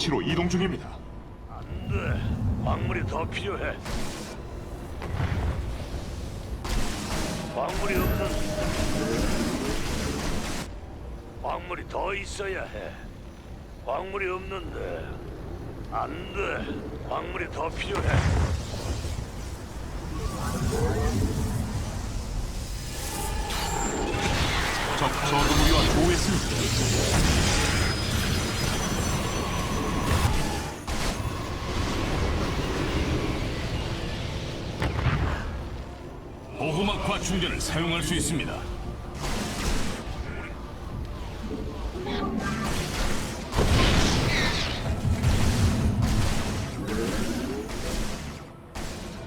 위치로 이동 중입니다. 네, 광물이 더 필요해. 광물이 없는. 광물이 더 있어야 해. 광물이 없는데. 안 돼. 광물이 더 필요해. 적 저그무리와 조회습니다. 보호막과 충전을 사용할 수 있습니다.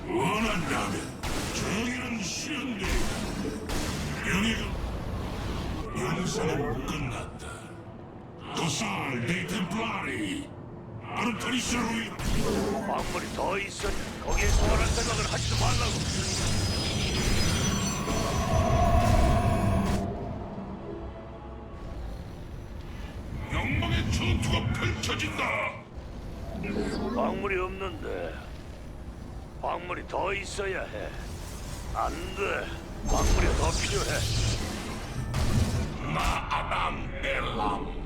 원한다면 정의는 쉬운데 명예가 영상은 끝났다 도살 데이템플라리 아르타리스를 광물이 더 있어야 거기에 소환할 생각을 하지도 말라고. 영광의 전투가 펼쳐진다 광물이 없는데. 광물이 더 있어야 해. 안 돼. 광물이 더 필요해. 마아담 엘람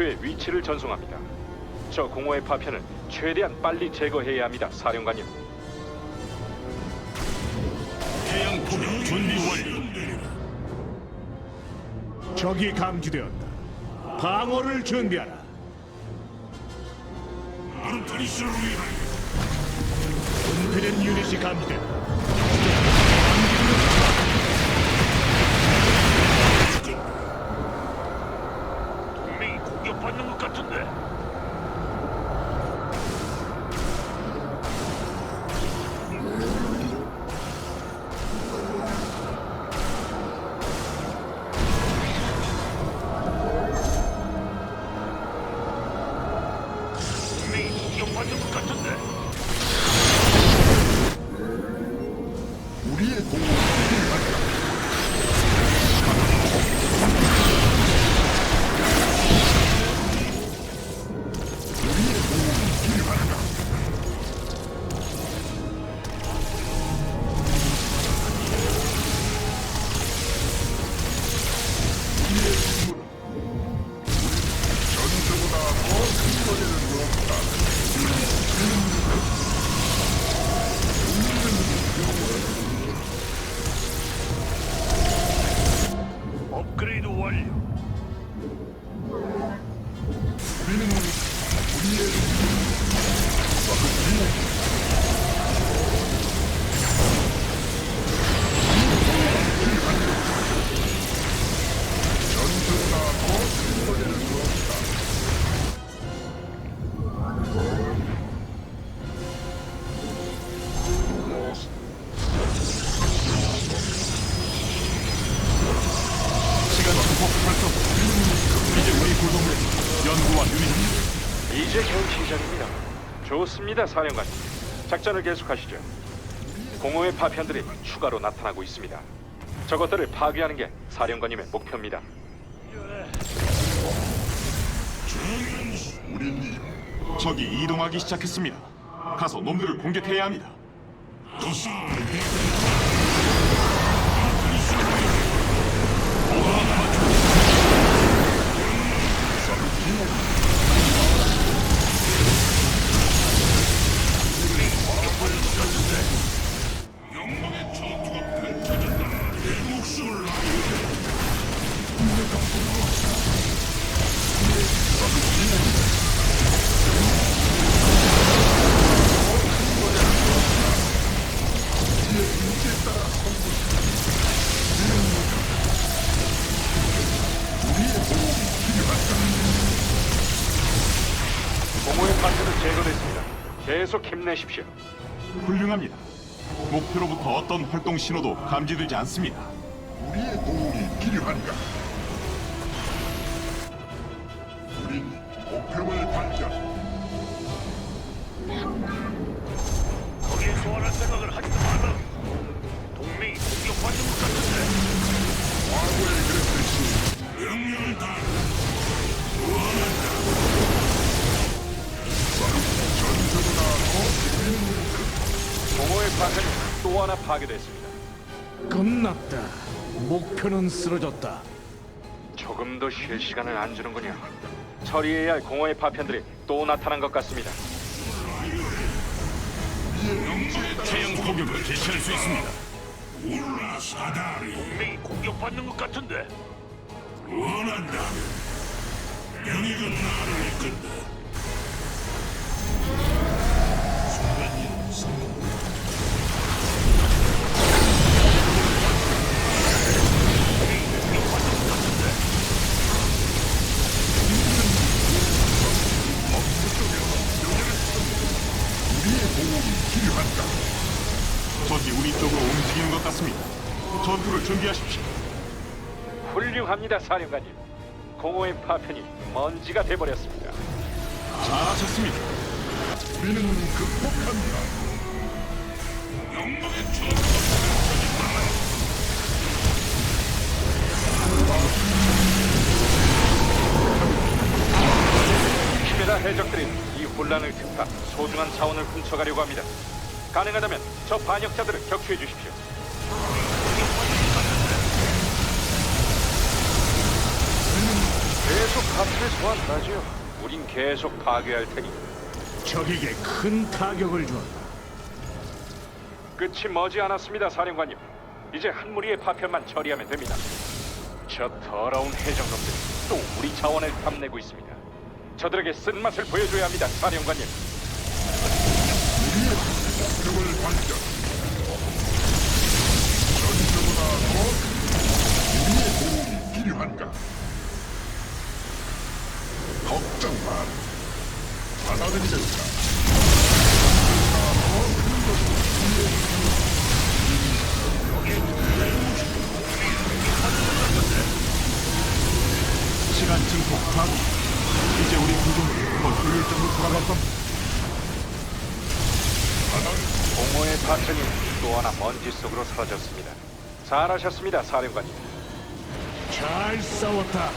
목표의 위치를 전송합니다. 저 공허의 파편을 최대한 빨리 제거해야 합니다, 사령관님. 태양 포격 준비 완료. 적이 감지되었다. 방어를 준비하라. 아르타리스를 위하여 은폐된 유닛이 감지된다. 받는 것 같은데. 좋습니다, 사령관님. 작전을 계속하시죠. 공허의 파편들이 추가로 나타나고 있습니다. 저것들을 파괴하는 게 사령관님의 목표입니다. 적이 이동하기 시작했습니다. 가서 놈들을 공격해야 합니다. 도살 파편은 제거됐습니다. 계속 힘내십시오. 훌륭합니다. 목표로부터 어떤 활동 신호도 감지되지 않습니다. 우리의 도움이 필요한가? 우린 목표를 파괴됐습니다. 끝났다. 목표는 쓰러졌다. 조금 더 쉴 시간을 안 주는군요. 처리해야 할 공허의 파편들이 또 나타난 것 같습니다. 태양 공격을 개시할 수 있습니다. 울라 사다리 동맹이 공격받는 것 같은데. 원한다면 명예가 나를 이끈다. 필요한가? 적이 우리 쪽으로 움직이는 것 같습니다. 전투를 준비하십시오. 훌륭합니다, 사령관님. 공허의 파편이 먼지가 돼버렸습니다. 잘하셨습니다. 우리는 극복한다. 영광의 전 키메라 해적들이 이 혼란을 틈타 소중한 자원을 훔쳐가려고 합니다. 가능하다면 저 반역자들을 격추해 주십시오. 계속 값을 소환하지요. 우린 계속 파괴할 테니 적에게 큰 타격을 주었다. 끝이 머지 않았습니다, 사령관님. 이제 한 무리의 파편만 처리하면 됩니다. 저 더러운 해적놈들이 또 우리 자원을 탐내고 있습니다. 저들에게 쓴맛을 보여줘야 합니다, 사령관님. 목표를 발견. 전투보다 더 우리의 도움이 필요한가? 걱정 마. 받아들이겠다. 먼지 속으로 사라졌습니다. 잘하셨습니다, 사령관님. 잘 싸웠다.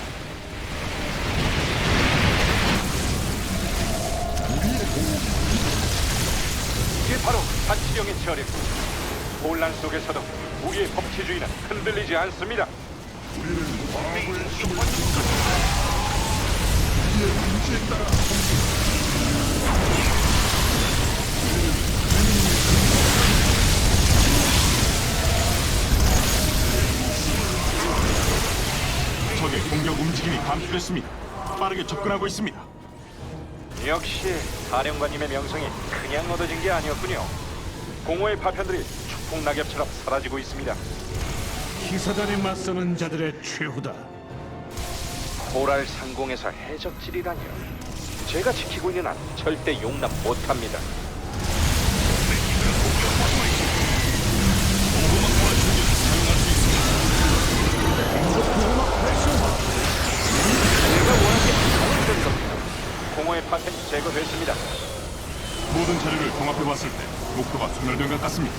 이게 바로 자치령의 저력입니다. 혼란 속에서도 우리의 법치주의는 흔들리지 않습니다. 적의 감소됐습니다. 빠르게 접근하고 있습니다. 역시 사령관님의 명성이 그냥 얻어진 게 아니었군요. 공허의 파편들이 축풍 낙엽처럼 사라지고 있습니다. 기사단에 맞서는 자들의 최후다. 코랄 상공에서 해적질이라니요. 제가 지키고 있는 한 절대 용납 못합니다. 목표가 소멸된 것 같습니다.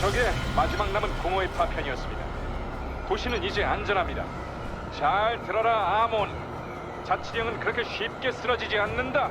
저게 마지막 남은 공허의 파편이었습니다. 도시는 이제 안전합니다. 잘 들어라 아몬. 자치령은 그렇게 쉽게 쓰러지지 않는다.